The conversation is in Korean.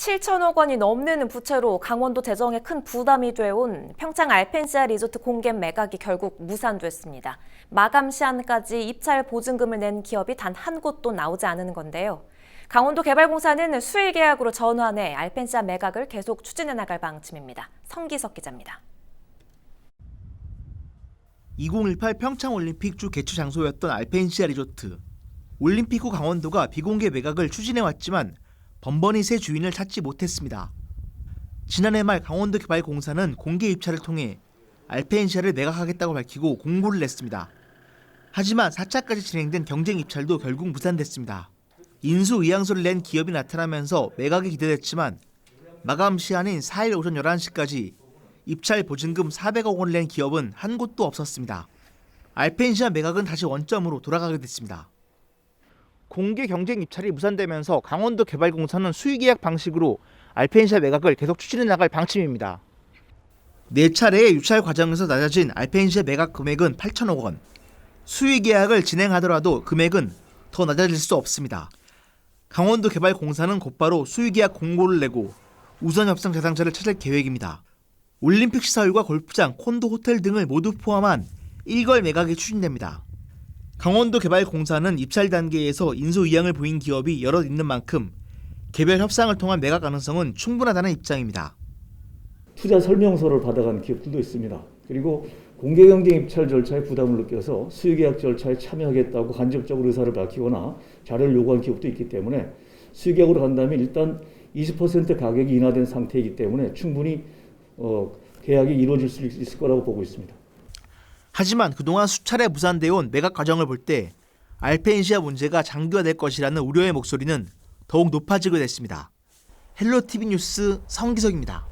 7천억 원이 넘는 부채로 강원도 재정에 큰 부담이 돼온 평창 알펜시아 리조트 공개 매각이 결국 무산됐습니다. 마감 시한까지 입찰 보증금을 낸 기업이 단 한 곳도 나오지 않은 건데요. 강원도 개발공사는 수일 계약으로 전환해 알펜시아 매각을 계속 추진해 나갈 방침입니다. 성기석 기자입니다. 2018 평창올림픽 주 개최 장소였던 알펜시아 리조트. 올림픽 후 강원도가 비공개 매각을 추진해왔지만 번번이 새 주인을 찾지 못했습니다. 지난해 말 강원도개발공사는 공개 입찰을 통해 알펜시아를 매각하겠다고 밝히고 공고를 냈습니다. 하지만 4차까지 진행된 경쟁 입찰도 결국 무산됐습니다. 인수 의향서를 낸 기업이 나타나면서 매각이 기대됐지만 마감 시한인 4일 오전 11시까지 입찰 보증금 400억 원을 낸 기업은 한 곳도 없었습니다. 알펜시아 매각은 다시 원점으로 돌아가게 됐습니다. 공개 경쟁 입찰이 무산되면서 강원도 개발공사는 수의계약 방식으로 알펜시아 매각을 계속 추진해 나갈 방침입니다. 네 차례의 유찰 과정에서 낮아진 알펜시아 매각 금액은 8천억 원. 수의계약을 진행하더라도 금액은 더 낮아질 수 없습니다. 강원도 개발공사는 곧바로 수의계약 공고를 내고 우선 협상 대상자를 찾을 계획입니다. 올림픽 시설과 골프장, 콘도 호텔 등을 모두 포함한 일괄 매각이 추진됩니다. 강원도 개발공사는 입찰 단계에서 인수 의향을 보인 기업이 여럿 있는 만큼 개별 협상을 통한 매각 가능성은 충분하다는 입장입니다. 투자 설명서를 받아간 기업들도 있습니다. 그리고 공개 경쟁 입찰 절차에 부담을 느껴서 수의계약 절차에 참여하겠다고 간접적으로 의사를 밝히거나 자료를 요구한 기업도 있기 때문에 수의계약으로 간다면 일단 20% 가격이 인하된 상태이기 때문에 충분히 어, 계약이 이루어질 수 있을 거라고 보고 있습니다. 하지만 그동안 수차례 무산되어 온 매각 과정을 볼 때 알펜시아 문제가 장기화될 것이라는 우려의 목소리는 더욱 높아지게 됐습니다. 헬로티비 뉴스 성기석입니다.